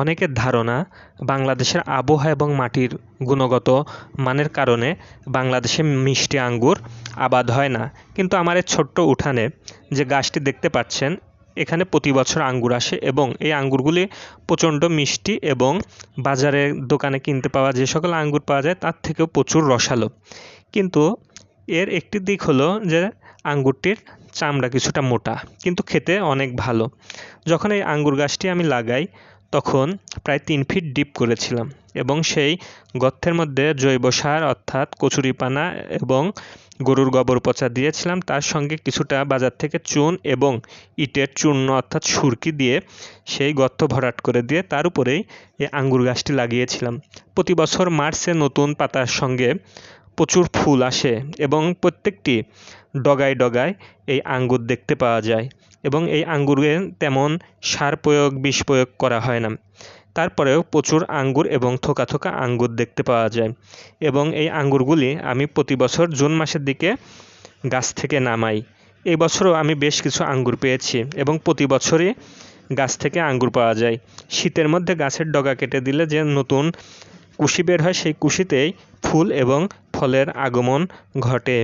অনেকের ধারণা, বাংলাদেশের আবহাওয়া এবং মাটির গুণগত মানের কারণে বাংলাদেশে মিষ্টি আঙ্গুর আবাদ হয় না। কিন্তু আমার এই ছোট্ট উঠানে যে গাছটি দেখতে পাচ্ছেন, এখানে প্রতি বছর আঙ্গুর আসে এবং এই আঙ্গুরগুলি প্রচণ্ড মিষ্টি এবং বাজারে দোকানে কিনতে পাওয়া, যে সকল আঙ্গুর পাওয়া যায়, তার থেকেও প্রচুর রসালো। কিন্তু এর একটি দিক হলো যে আঙ্গুরটির চামড়া কিছুটা মোটা, কিন্তু খেতে অনেক ভালো। যখন এই আঙ্গুর গাছটি আমি লাগাই তখন প্রায় তিন ফিট ডিপ করেছিলাম এবং সেই গর্তের মধ্যে জৈব সার অর্থাৎ কচুরিপানা এবং গরুর গোবর পচা দিয়েছিলাম। তার সঙ্গে কিছুটা বাজার থেকে চুন এবং ইটের চূর্ণ অর্থাৎ সুরকি দিয়ে সেই গর্ত ভরাট করে দিয়ে তার উপরেই এই আঙ্গুর গাছটি লাগিয়েছিলাম। প্রতি বছর মার্চে নতুন পাতার সঙ্গে প্রচুর ফুল আসে এবং প্রত্যেকটি ডগায় ডগায় এই আঙ্গুর দেখতে পাওয়া যায়। এবং এই আঙ্গুরে তেমন সার প্রয়োগ, বিষ প্রয়োগ করা হয় না। তারপরেও প্রচুর আঙ্গুর এবং থোকা থোকা আঙ্গুর দেখতে পাওয়া যায় এবং এই আঙ্গুরগুলি আমি প্রতি বছর জুন মাসের দিকে গাছ থেকে নামাই। এই বছরও আমি বেশ কিছু আঙ্গুর পেয়েছি এবং প্রতি বছরই গাছ থেকে আঙ্গুর পাওয়া যায়। শীতের মধ্যে গাছের ডগা কেটে দিলে যে নতুন কুশি বের হয়, সেই কুশিতেই ফুল এবং ফলের আগমন ঘটে।